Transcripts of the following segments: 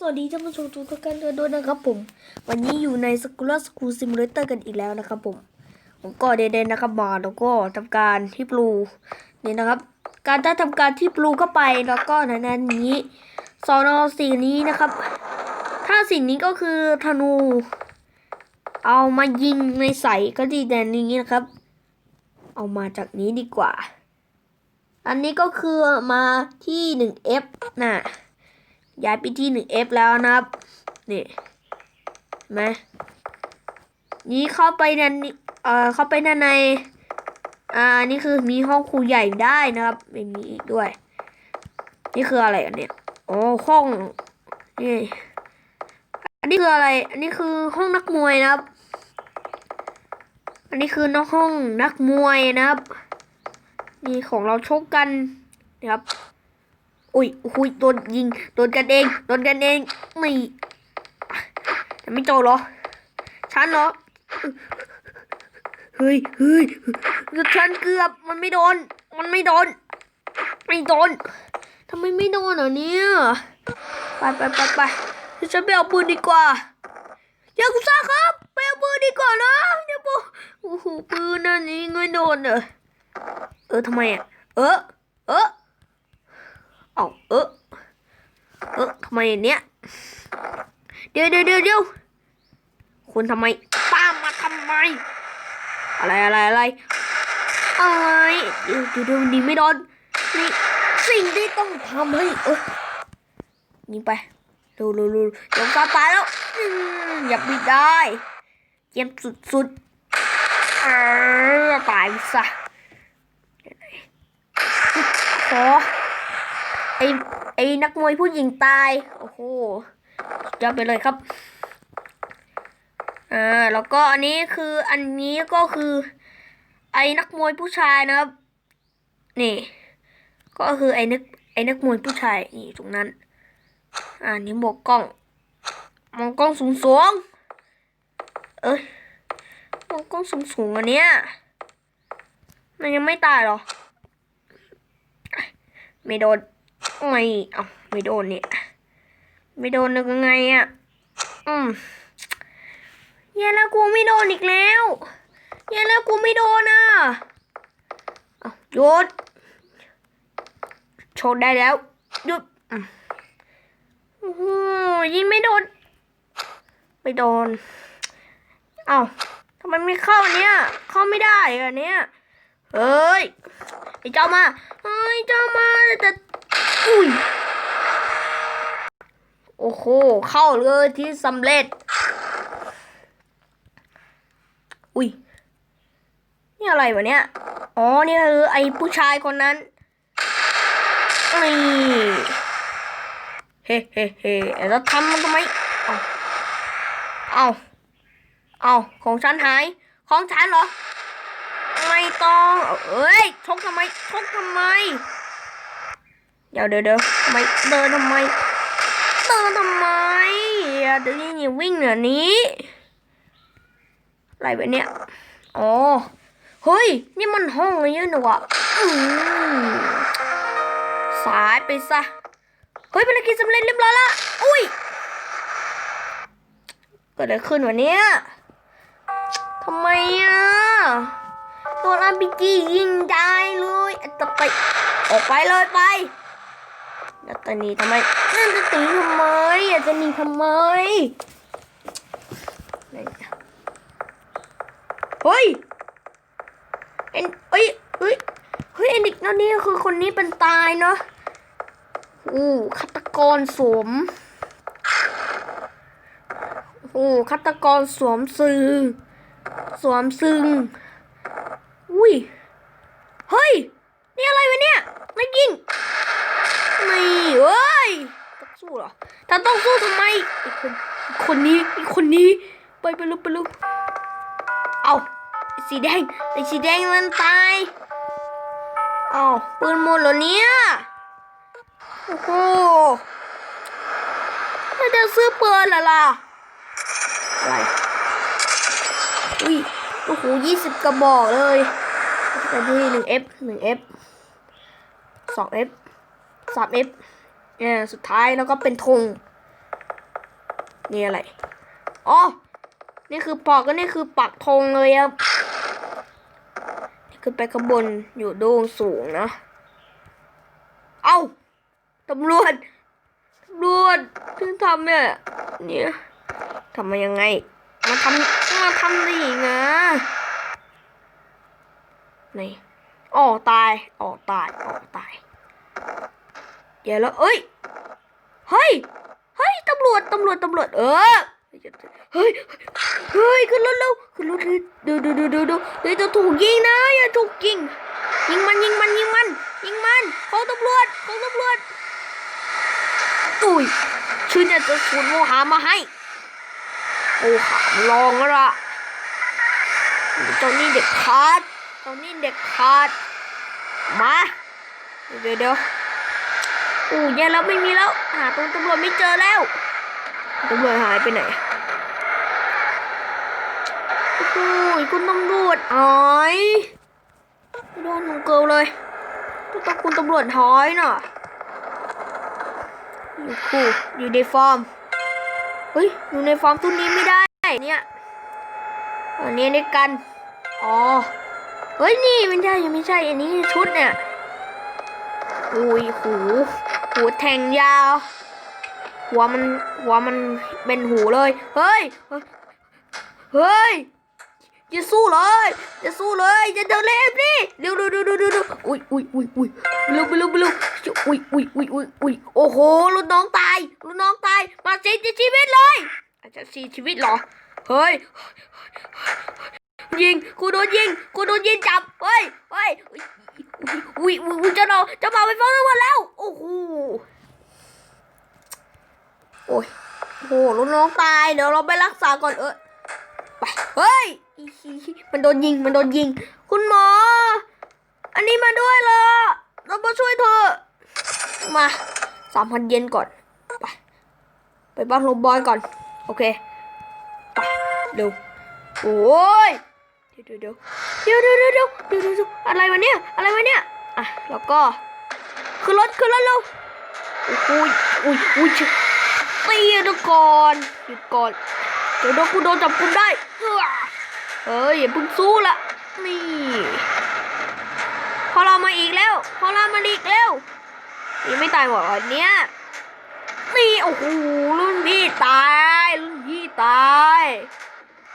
สวัสดีท่านผู้ชมทุกท่านด้วยนะครับผม วันนี้อยู่ในสกูลสกูลซิมูเลเตอร์กันอีกแล้วนะครับผม ผมก็เดนๆนะครับมาแล้วก็ทำการที่ปลูนี่นะครับ การถ้าทำการที่ปลูเข้าไปแล้วก็ในนั้นนี้สอนอสิ่งนี้นะครับ ถ้าสิ่งนี้ก็คือธนู เอามายิงในใสก็ดีแดนนี้นะครับ เอามาจากนี้ดีกว่า อันนี้ก็คือมาที่ 1F น่ะ ย้ายไปที่ 1F แล้วนะครับ นี่ไหมนี่เข้าไปในนี้เอ่อเข้าไปด้านใน อ่า นี่คือมีห้องครูใหญ่ได้นะครับไม่มีอีกด้วย นี่คืออะไรอันเนี้ยอ๋อห้อง นี่ อันนี้คืออะไร อันนี้คือห้องนักมวยนะครับ อันนี้คือนอกห้องนักมวยนะครับ นี่ของเราชกกันนะครับ อุ้ยอุ้ยโดนยิงโดนกันเองโดนกันเองไม่แต่ไม่โจเหรอฉันเหรอเฮ้ยเฮ้ยฉันเกือบมันไม่โดน มันไม่โดน ไม่โดนทำไมไม่โดนอะเนี่ยไปไปไปไปฉันไปเอาปืนดีกว่าอย่ากุซ่าครับไปเอาปืนดีกว่านะเดี๋ยวปุ๊โอ้โหปืนนั่นนี่ไม่โดนเออเออทำไมอะเออเออ เอาเออเออทำไมเนี้ยเดี๋ยวเดี๋ยวเดี๋ยวเดี๋ยวคุณทำไมตามมาทำไม อะไรอะไรอะไรอะไรเดี๋ยวเดี๋ยวเดียวหนี่ไม่โดนนี่สิ่งที่ต้องทำให้เออยิงไปร็วเร็วเร็วเดี๋ยวฟ้าตายแล้วอย่าบิดได้เยี่ยมสุดสุดๆตายไปซะขอ ไอไอนักมวยผู้หญิงตาย โอ้โหสุดยอดไปเลยครับ อ่า แล้วก็อันนี้คืออันนี้ก็คือ ไอ้นักมวยผู้ชายนะครับ นี่ ก็คือไอ้นักไอ้นักมวยผู้ชายนี่ตรงนั้น อ่านี่หมวกกล้อง มองกล้องสูงสูง เอ้ย มองกล้องสูงสูงอันเนี้ย มันยังไม่ตายหรอ ไม่โดน ไม่เอาไม่โดนเนี่ย ไม่โดนนึกยังไงอะ อืมแย่แล้วกูไม่โดนอีกแล้วแย่แล้วกูไม่โดนอะเอาหยุดโชดได้แล้วหยุดอืมโอ้โหยิงไม่โดน ไม่โดน เอาทำไมไม่เข้าเนี่ย เข้าไม่ได้อะเนี่ย เฮ้ย ไอ้เจ้ามา เฮ้ยเจ้ามาแต่ อุ้ยโอ้โห เข้าเลยที่สำเร็จ อุ้ย นี่อะไรวะเนี่ย อ๋อ นี่คือไอ้ผู้ชายคนนั้นนี่เฮ้เฮ้เฮ้แล้วทำมันทำไม เอาเอาเอาของฉันหาย ของฉันเหรอ ไม่ต้อง เอ้ย ชกทำไม ชกทำไม ดี๋ยวเดี๋ยวเดี๋ยวทำไมเดินทำไมเดินทำไมเดี๋ยวนี่วิ่งเหนือนี้อะไรแบบเนี้ยอ๋อเฮ้ย นี่มันห้องอะไรเนี่นะวะสายไปซะ เฮ้ยภารกิจสำเร็จเรียบร้อยละ อุ้ยเกิดอะไรขึ้นวะเนี่ยทำไมอะโดนอาร์พีจียิงได้เลยอัตไป ออกไปเลยไป แล้วตอนนี้ทำไมนั่นจะตีทำไมอยากจะหนีทำไมเฮ้ยเอ็นเอ้ยเฮ้ยเฮ้ยเอ็นดิกนั่นนี่คือคนนี้เป็นตายเนาะอู้ฆาตกรสวมอู้ฆาตกรสวมสื่อสวมซึ่ง อุ้ย เฮ้ย นี่อะไรวะเนี่ยไม่ยิงไม่เอ้ยต้องสู้ เหราต้องสู้ทำไมไอ้คนคนนี้ไอ้คนนี้ไปไปลุกไปลุกเอาสีแดงไอ้สีแดงมันตายเอาปืนหมดเหรอเนี่ยโอ้โหถ้าจะซื้อปืนเหรอล่ะอะไรอุ้ยโอ้โหยี่สิบกระบอกเลยแต่ที่หนึ่ง F หนึ่ง F สอง F สาม F เนี่ยสุดท้ายแล้วก็เป็นธงนี่อะไร อ๋อ นี่คือปอกก็นี่คือปักธงเลยครับนี่คือไปข้างบนอยู่โด่งสูงนะ เอ้าตำรวจตำรวจเพิ่งทำเนี่ยเนี่ยทำมายังไง มาทำมาทำด้ยังไงนี่อ๋อตายอ๋อตายอ๋อตาย เดี๋ยวแล้วเอ้ย เฮ้ย เฮ้ย ตำรวจ ตำรวจ ตำรวจ เออ เฮ้ย เฮ้ย ขึ้นรถเร็วขึ้นรถเลยดูดูดูดูดูเดี๋ยวจะถูกยิงนะ อย่าถูกยิง ยิงมัน ยิงมัน ยิงมัน ยิงมันเขาตำรวจเขาตำรวจอุ้ยชื่อเนี่ยจะสูนโมหามาให้ โอ้ขามลองแล้วละเจ้านี่เด็กขาดเจ้านี่เด็กขาด มา เดี๋ยวเดี๋ยว อู้แย่แล้วไม่มีแล้ว หาตัวตำรวจไม่เจอแล้วตำรวจหายไปไหนโอ้โหคุณตำรวจหายโดนหนูเกิลเลยต้องคุณตำรวจหายน่ะอยู่คู่อยู่ในฟอร์มเฮ้ยอยู่ในฟอร์มทุนนี้ไม่ได้เนี่ยอันนี้ในกันอ๋อเฮ้ยนี่ไม่ใช่ยังไม่ใช่อันนี้ชุดเนี่ยอุ้ยหู หูแทงยาว หัวมันหัวมันเป็นหูเลย เฮ้ย เฮ้ยอย่าสู้เลยอย่าสู้เลยอย่าเดินเล่นดิเร็วเร็วเร็วเร็วเร็วอุ้ยอุ้ยอุ้ยอุ้ยเร็วเร็วเร็วอุ้ยอุ้ยอุ้ยอุ้ยอุ้ยโอ้โหลูกน้องตายลูกน้องตาย มาเสียชีวิตเลยอาจจะเสียชีวิตเหรอ เฮ้ย ยิง กูโดนยิง กูโดนยิงจับ เฮ้ย เฮ้ย อุ้ยอุ้ยอุ้ยเจะนอนจะมาไปฟ้องตำรวจแล้ว โอ้โหโอ้ยโอ้โหลูกน้องตาย เดี๋ยวเราไปรักษาก่อนเออไป เฮ้ย มันโดนยิง มันโดนยิง คุณหมอ อันนี้มาด้วยเหรอ เรามาช่วยเธอ มาสามพันเยนก่อน ไป ไปบ้านโรบอยก่อน โอเค ไป เร็ว โอ้ย เดี๋ยวเดี๋ยวเดี๋ยวเดี๋ยวเดี๋ยวเดี๋ยวอะไรวะเนี่ย อะไรวะเนี่ย อะ แล้วก็คือรถคือรถเราอุ้ยอุ้ยอุ้ยเตีดูก่อนหยุดก่อน เดี๋ยวโดนกูโดนจับกูได้ เฮ้ยอย่าเพิ่งสู้ละนี่พอเรามาอีกแล้ว พอเรามาอีกแล้วยังไม่ตายหมดวันเนี้ยนี่โอ้โหรุ่นพี่ตาย รุ่นพี่ตาย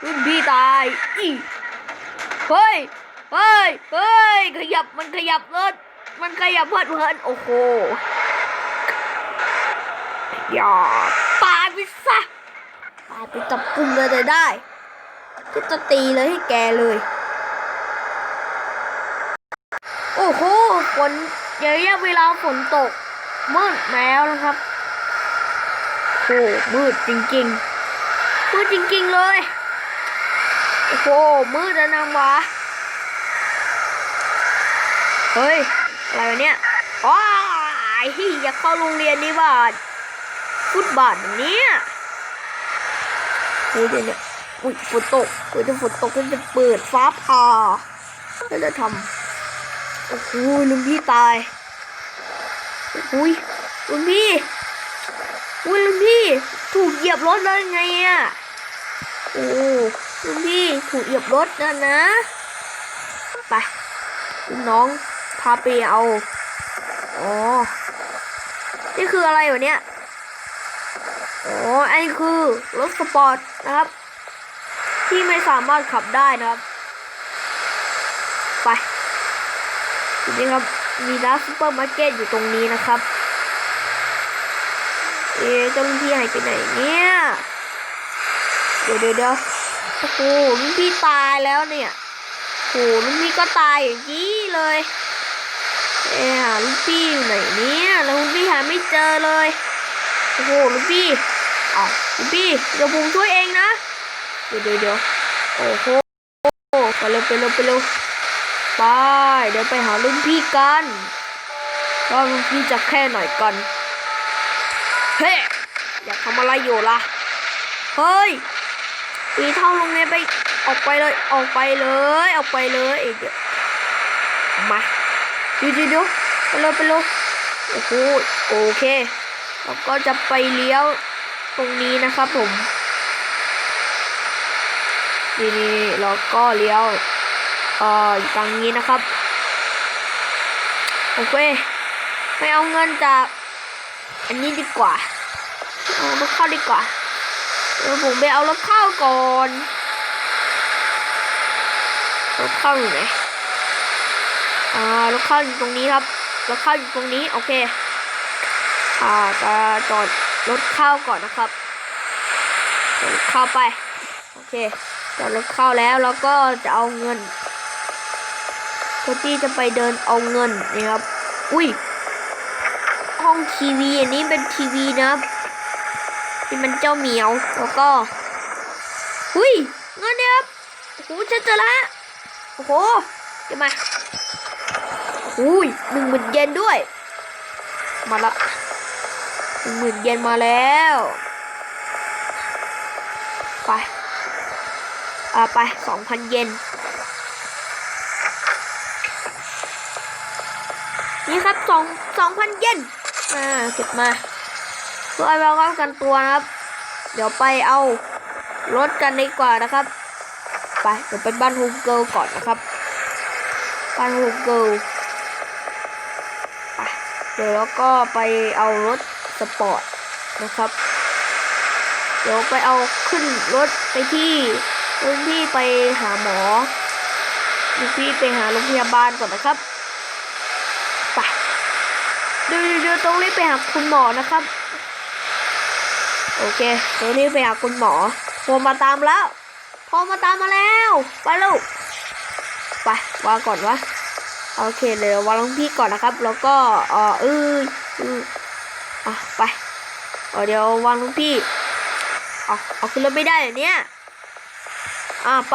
รุ่นพี่ตายอี เฮ้ยเฮ้ยเฮ้ยขยับมันขยับรถมันขยับเพื่อนเพื่อนโอ้โหอย่าตายไปซะตายไปจับกลุ่มเลยได้ก็จะตีเลยให้แกเลย โอ้โหฝนระยะเวลาฝนตก มืดแล้วนะครับโอ้มืดจริงๆมืดจริงๆเลย โอ้โหมืดแล้วนางวะเฮ้ย อะไรวะเนี่ยอ้ายอยากเข้าโรงเรียนนี่บาทฟุตบาทเนี้ยโอ้ยเดี๋ยวเนี่ยอุ้ยฝนตกเดี๋ยวฝนตกก็จะเปิดฟ้าผ่าก็จะทำโอ้โหลุงพี่ตายอุ้ยลุงพี่อุ้ยลุงพี่ ถูกเหยียบรถเลยไงอะโอ้ ลุงพี่ถูกเหยียบรถนะนะ ไปลูกน้องพาไปเอาอ๋อนี่คืออะไรวะเนี่ยอ๋ออันนี้คือรถสปอร์ตนะครับ ที่ไม่สามารถขับได้นะครับ ไปจริงครับ มีร้านซูเปอร์มาร์เก็ตอยู่ตรงนี้นะครับ เอ๊ะเจ้าลุงพี่หายไปไหนเนี่ย เดี๋ยวเดี๋ยว โอ้โหลุงพี่ตายแล้วเนี่ยโอ้โหลุงพี่ก็ตายอย่างนี้เลยเอ๊ะหาลุงพี่อยู่ไหนเนี่ยแล้วลุงพี่หาไม่เจอเลยโอ้โหลุงพี่อ๋อลุงพี่เดี๋ยวผมช่วยเองนะเดี๋ยวเดี๋ยวโอ้โหไปเร็วไปเร็วไปเร็วไปเดี๋ยวไปหาลุงพี่กันว่าลุงพี่จะแค่หน่อยกันเฮ้อยากทำอะไรอยู่ล่ะเฮ้ย ปีเท่าลงเนี่ยไปออกไปเลยออกไปเลยออกไปเลยเดียวมาดี๋ยวเดี๋ยวเดี๋ยวไปเลยไปเลยโอ้โหโอเคเราก็จะไปเลี้ยวตรงนี้นะครับผมนี่นี่แล้วก็เลี้ยวเอ่ออยู่ทางนี้นะครับโอเคไปเอาเงินจากอันนี้ดีกว่าเอารถเข้าดีกว่า เดี๋ยวผมไปเอารถเข้าก่อนรถเข้าอยู่ไหนอ่ารถเข้าอยู่ตรงนี้ครับรถเข้าอยู่ตรงนี้โอเค อ่าจะจอดรถเข้าก่อนนะครับจอดรถเข้าไปโอเคจอดรถเข้าแล้วแล้วก็จะเอาเงินเพื่อที่จะไปเดินเอาเงินนี่ครับ อุ้ยห้องทีวีอันนี้เป็นทีวีนะครับ นี่มันเจ้าเหมียว แล้วก็อุ้ยเงินเนี่ยครับโอ้โหเจอเจอแล้วโอ้โหเดี๋ยวมาอุ้ยหนึ่งหมื่นเยนด้วย มาละหนึ่งหมื่นเยนมาแล้วไปอ่าไปสองพันเยนนี่ครับสองสองพันเยนอ่าเก็บมา เพื่อเอาไว้ป้องกันตัวนะครับ เดี๋ยวไปเอารถกันดีกว่านะครับ ไปเดี๋ยวไปบ้านโฮมเกิลก่อนนะครับ บ้านโฮมเกิลไปเดี๋ยวแล้วก็ไปเอารถสปอร์ตนะครับ เดี๋ยวไปเอาขึ้นรถไปที่รุ่นพี่ไปหาหมอรุ่นพี่ไปหาโรงพยาบาลก่อนนะครับไปเดี๋ยวเดี๋ยวต้องรีบไปหาคุณหมอนะครับ โอเคต้องรีบไปหาคุณหมอโทรมาตามแล้วโทรมาตามมาแล้ว ไปลูก ไปวางก่อนวะ โอเคเลยวางลงพี่ก่อนนะครับ แล้วก็เออเออเอออะไปเออเดี๋ยววางลงพี่เอาเอาขึ้นรถไม่ได้เหรอเนี่ย อะไป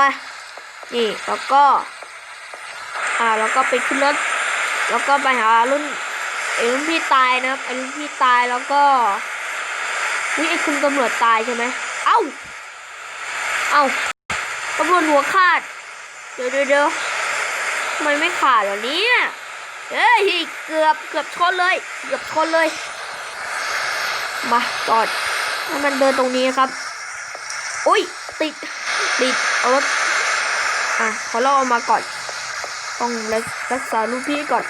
นี่แล้วก็ อ่าแล้วก็ไปขึ้นรถ แล้วก็ไปหารุ่นไอ้รุ่นพี่ตายนะครับไอ้รุ่นพี่ตายแล้วก็ วิไอ้คุณตำรวจตายใช่ไหม เอ้า เอ้าตำรวจหัวขาด เดี๋ยวเดี๋ยวทำไมไม่ขาดเหรอเนี่ยเอ้ยเกือบเกือบชนเลย เกือบชนเลย มาจอดให้มันเดินตรงนี้ครับ อุ้ยติด ติดเอารถอะขอเราเอามาก่อน ต้องรักษาลูกพี่ก่อน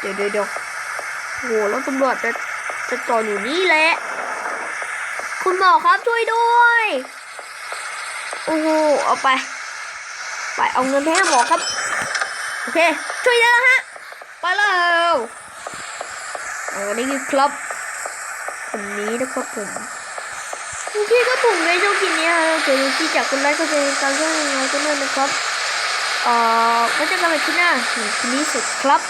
เดี๋ยวเดี๋ยวเดี๋ยวโหแล้วตำรวจจะจะจอดอยู่นี่แหละ หมอครับช่วยด้วย โอ้โหเอาไป ไปเอาเงินให้หมอครับ โอเค ช่วยเยอะฮะ ไปแล้วออนี่คือครับคนนี้นะครับผมโอเคครับผมในช่วงคลิปนี้ฮะเจอที่จากคนไลค์ก็จะการเรื่องอะไรก็นั่นนะครับ เอ่อไว้เจอกันใหม่ที่หน้าคลิปนี้สุดครับ